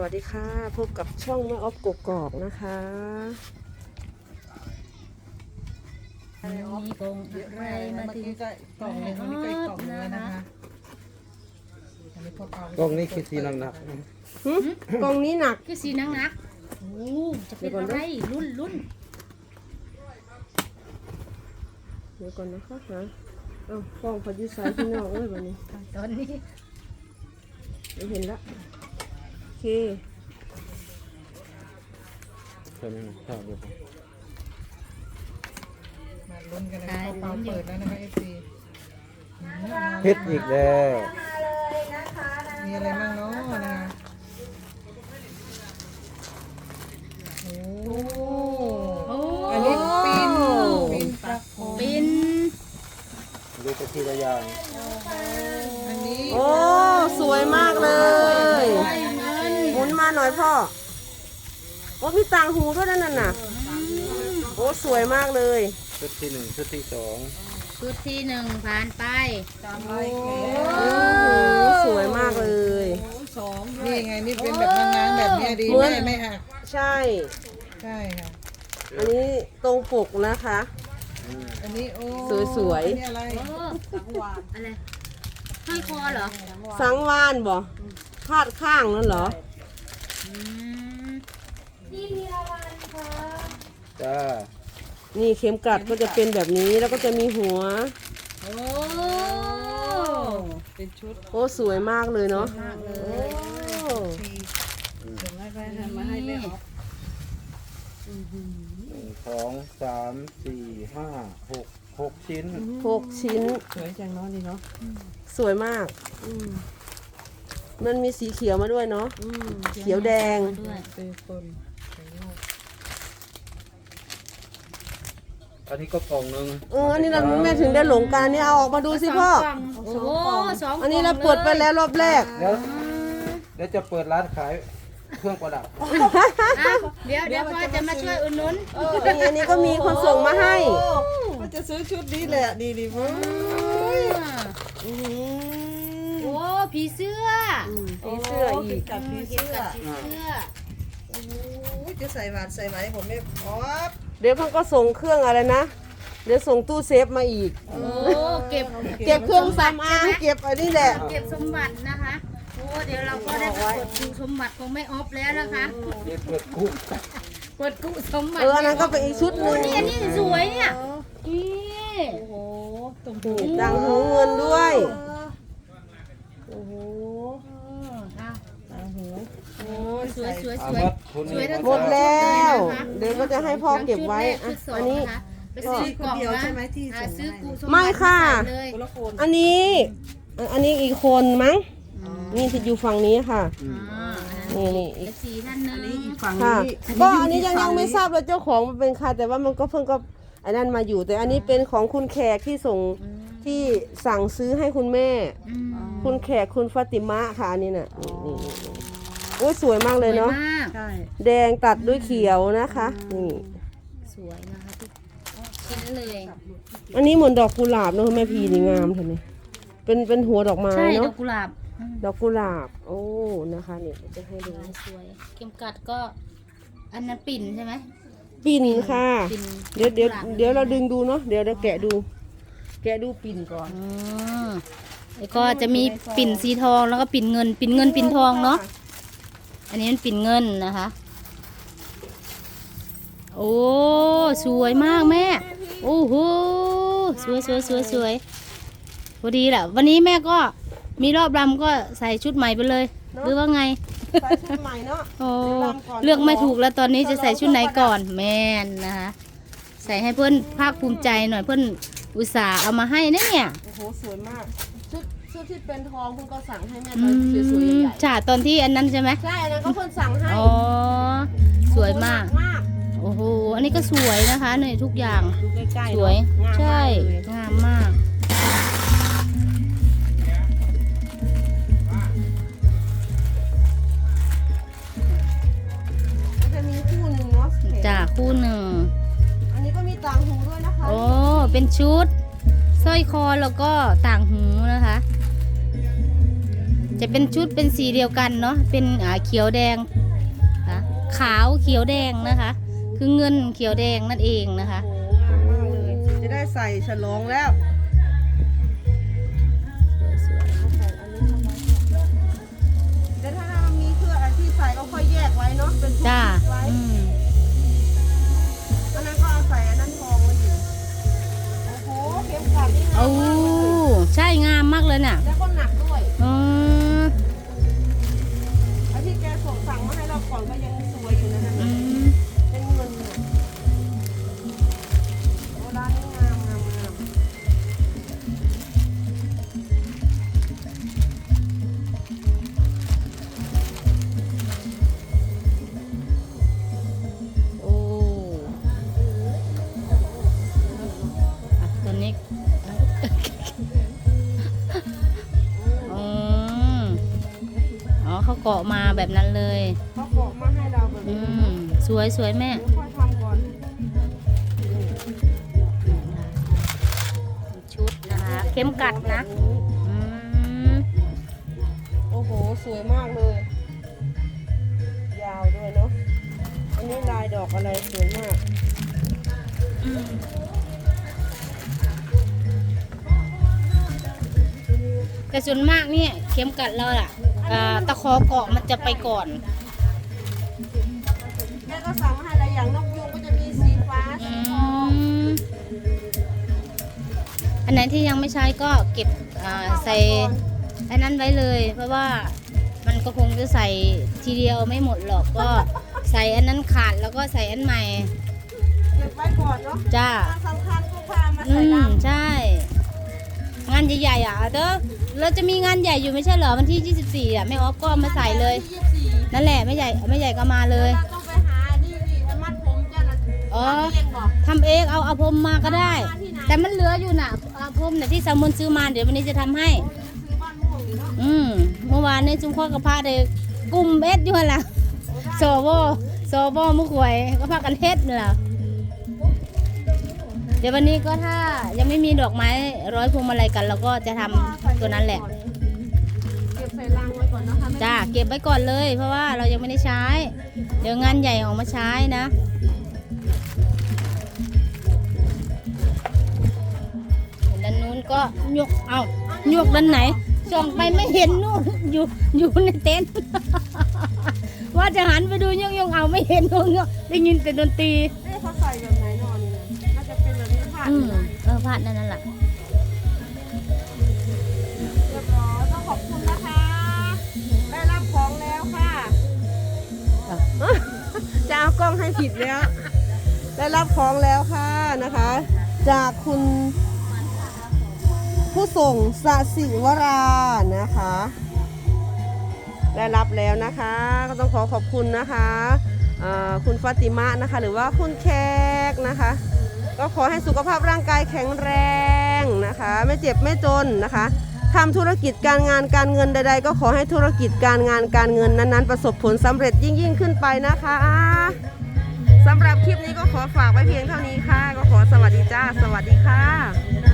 วัสดีค่ะ พบกับช่องแม่ออฟกกอกนะคะมีกงอะไรมาเมื่อถึงกี้ก็กล่องหนึ่งอันนี้ก็อีกกล่องหนึงแล้วนะคะอันนี้พวกเอากล้องนี้คือสีหนักหึกล่องนี้หนักคือสีนักนักโอ้จะเป็นอะไรรุ่นรุ่นเดี๋ยวก่อนนะคะฮะเอ้ากล่องพอดีไซน์พี่น้องเอ้ยวันนี้ ตอนนี้ไม่เห็นละโอ เคๆใช่ไหมชอบเลยมาลุ้นกันนะคะพวกเอาเปิดแล้วนะคะเอฟซีเพชรอีกแล้วมีอะไรบ้างเนาะนะคะโอ้โอ้อันนี้ปินปินปลาโคปินดูไปทีละอย่าง นมาหน่อยพ่อ โอ้มีต่างหูด้วยนั่นน่ะ โอ้สวยมากเลย ชุดที่หนึ่งชุดที่สองชุดที่หนึ่งผ่านไปตามลายแขนโอ้โหสวยมากเลยนี่ไงนี่เป็นแบบนางๆแบบเนี้ยดีเหมือนไม่ไม่หักใช่ ใช่ค่ะ อันนี้ตรงปกนะคะ อันนี้โอ้สวยๆ อันนี้อะไรโอ้อะไรห้อยคอเหรอสังวานบ่พาดข้างนั่นเหรอ อืมจ้านี่เข็มกลัดก็จะเป็นแบบนี้แล้วก็จะมีหัว โอ้เป็นชุดโอ้สวยมากเลยเนาะโอ้ส่งให้ไปมาให้แม่ออกหนึ่งสองสามสี่ห้าหกหกชิ้นหกชิ้น สวยจังเนาะนี่เนาะสวยมาก อืม มันมีสีเขียวมาด้วยเนาะเขียวแดง ด้วยเป็นคนเป็นโลกอันนี้ก็กล่องหนึ่งเอออันนี้เราแม่ถึงได้หลงกันอันนี้เอาออกมาดูสิพ่อ โอ้โหสองอันนี้เราเปิดไปแล้วรอบแรก แล้วเดี๋ยวจะเปิดร้านขายเครื่องประดับอะเดี๋ยวเดี๋ยวพ่อจะมาช่วยอุดหนุนนี่อันนี้ก็มีคนส่งมาให้ ก็จะซื้อชุดนี้แหละดีดีมั้งอื้อหืโอ้อ ผีเสื้อผีเสื้ออีกกับผีเก็บเสื้อกับผีเสื้อโอ้ยจะใส่หวานใส่ไหมผมไม่พอเดี๋ยวเพิ่งก็ส่งเครื่องอะไรนะ เดี๋ยวส่งตู้เซฟมาอีก โอ้เก็บเก็บเครื่องสำอางเก็บอันนี้แหละ เก็บสมบัตินะคะโอ้เดี๋ยวเราก็ได้ไปกดดูสมบัติของแม่ออฟแล้วนะคะเดี๋ยวเปิดคุกเปิดกุสมบัติเอออันนั้นก็เป็นอีกชุดหนึ่งนี่อันนี้สวยเนี่ยนี่โอ้โหตรงต่างหูเงินด้วยโอ้โห อะ ตาหู โอ้ สวยสวยเอาสวยหมดทุนสวยทั้งหมดแล้วเดี๋ยวก็จะให้พ่อเก็บไว้ชุอะดแรกชุดสงอันนี้ะคะไปซื้อกล่องนะอะซื้อกุสมบัติไม่ค่ะใส่เลยคนละคนอันนี้อะอันนี้อีกคนมั้งนี่ที่อยู่ฝั่งนี้ค่ะอ่านี่นี่เอฟซีท่านหนึงฝั่งค่ะนี้ก็อันนี้ยังยังไม่ทราบเลยเจ้าของมันเป็นใครแต่ว่ามันก็เพิ่งก็ไอ้นั่นมาอยู่ แต่อันนี้เป็นของคุณแขกที่ส่งที่สั่งซื้อให้คุณแม่ อืมคุณแขกคุณฟาติมะค่ะอันนี้น่ะนี่นี่นี่นี่โอ้ยสวยมากเลยเนาะสวยมากใช่ แดงตัดด้วยเขียวนะคะนี่สวยนะคะทุกชิ้นเลยอันนี้เหมือนดอกกุหลาบเนอะแม่พีนี่งามเห็นไหมเป็นเป็นหัวดอกไม้ใช่ดเนาะอกกุหลาบอืมดอกกุหลาบ โอ้นะคะเนี่ยจะให้ดูลายสวยเข็มกัดก็ อันนั้นปิ่นใช่ไหมปิ่นค่ะ ปิ่นเดี๋ยวเดี๋ยวกุหลาบเดี๋ยวเราดึงดูเนาะเดี๋ยวเราแกะดู แกะดูปิ่นก่อนอืมแล้วก็จะมีปิ่นสีทองแล้วก็ปิ่นเงิน ปิ่นเงินปิ่นทองเนาะ อันนี้มันปิ่นเงินนะคะ โอ้สวยมากแม่ โอ้โหสวยสวยสวยสวยพอดีแหละวันนี้แม่ก็มีรอบรำก็ใส่ชุดใหม่ไปเลย หรือว่าไงใส่ชุดใหม่เนาะโอ้รำก่อนเลือกไม่ถูกแล้วตอนนี้จะใส่ชุดไหนก่อนแม่นนะคะใส่ให้เพื่อนภาคภูมิใจหน่อยเพื่อนอุตส่าห์เอามาให้นะเนี่ย โอ้โห สวยมากชุดชุด ที่เป็นทองคุณก็สั่งให้แม่อืตอนสวยๆมใหญ่จ้าตอนที่อันนั้นใช่ไหมๆใช่อันนั้นก็เพิ่นสั่งให้อ๋อ สวยมากโอ้โหหนัมากโอ้โห อันนี้ก็สวยนะคะเนี่ยทุกอย่าง ดูใกล้ๆสวย เนอะงามใช่มากเลยงามมาก มันจะมีคู่หนึ่งเนาะจ้าคู่หนึ่ง อันนี้ก็มีต่างหูด้วยนะคะ โอ้ เป็นชุด สร้อยคอแล้วก็ต่างหูนะคะ จะเป็นชุดเป็นสีเดียวกันเนาะเป็นอ่าเขียวแดงนะขาวเขียวแดงนะคะ คือเงินเขียวแดงนั่นเองนะคะโอ้งามมากเลยจะได้ใส่ฉลองแล้วแต่ถ้าเรามีเครื่องอะไรที่ใส่ก็ค่อยแยกไว้เนาะเป็นชุดจ้าไว้อืมอันนั้นก็เอาใส่อันนั้นทองไว้อยู่โอ้โหเข็มขัดนี่งามโอ้มากเลยใช่งามมากเลยน่ะ เขาเกาะมาแบบนั้นเลยเขาเกาะมาให้เราแบบอืนี้มสวยสวยแม่ เดี๋ยวค่อยทำก่อนชุดนะคะ เข็มกัดนะ อืมโอ้โห สวยมากเลย ยาวด้วยเนาะ อันนี้ลายดอกอะไรสวยมากแต่ส่วนมากเนี่ย เข็มกัดเราอะ อ่าตะขอเกาะมันจะไปก่อน แม่ก็สั่งมาให้หลายอย่างนกยุงก็จะมีสีฟ้าอืสีทองมอันไหนที่ยังไม่ใช้ก็เก็บอ่าใส่อันนั้นไว้เลย เพราะว่ามันก็คงจะใส่ทีเดียวไม่หมดหรอกก็ใส่อันนั้นขาดแล้วก็ใส่อันใหม่ เก็บไว้ก่อนเนาะจ้าถ้าสำคัญก็พามาอืใส่ม น้ำ ใช่ งานใหญ่ๆอะเด้อเราจะมีงานใหญ่อยู่ไม่ใช่เหรอวันที่ 24 อะแม่ออฟก็เอามาใส่เลย ยี่สิบสี่นั่นแหละไม่ใหญ่ไม่ใหญ่ก็มาเลย เราต้องไปหานี่นี่ไอ้มัดผมเจ้าน่ะอ๋อทำเองบอก ทำเองเอาเอาพรมมาก็ได้มาที่ไหน แต่มันเหลืออยู่น่ะเอาพรมน่ะที่สามมนซื้อมาเดี๋ยววันนี้จะทำให้ ซื้อบ้านม่วงอยู่เนาะอืมเมื่อวานในจุ้มข้อกับพาได้กลุ่มเอ็ดอยู่หั่นล่ะโซโบโซโบมุกหวยก็พากันเฮ็ดนี่ล่ะ เดี๋ยววันนี้ก็ถ้ายังไม่มีดอกไม้ร้อยพวงมาลัยกัน เราก็จะทำตัวนั้นแหละ เก็บใส่ลังไว้ก่อนนะคะแม่จ้าเก็บไว้ก่อนเลย เพราะว่าเรายังไม่ได้ใช้ เดี๋ยวงานใหญ่ออกมาใช้นะ ด้านนู้นก็ยกเอายกด้านไหนส่องไปไม่เห็นนู่นอยู่อยู่ในเต็นท์ ว่าจะหันไปดูยกยกเอาไม่เห็นยกยกได้ยินแต่ดนตรีเอ๊ะเขาใส่แบบไหนนอนนี่นะน่าจะ เป็นแบบนี้ผ้าอืดมเออพลาดนั่นนั่นแหละเรียบร้อยต้องขอบคุณนะคะ ได้รับของแล้วค่ะ จะเอากล้องให้ผิดแล้ว ได้รับของแล้วค่ะนะคะ จากคุณ ผู้ส่งสสิวรานะคะ ได้รับแล้วนะคะ ก็ต้องขอขอบคุณนะคะเอ่อคุณฟาติมะนะคะ หรือว่าคุณแขกนะคะ ก็ขอให้สุขภาพร่างกายแข็งแรงนะคะ ไม่เจ็บไม่จนนะคะทำธุรกิจการงานการเงินใด ๆ ก็ขอให้ธุรกิจการงานการเงินนั้นๆ ประสบผลสำเร็จยิ่งยิ่งๆขึ้นไปนะคะสำหรับคลิปนี้ก็ขอฝากไว้เพียงเท่านี้ค่ะ ก็ขอสวัสดีจ้า สวัสดีค่ะ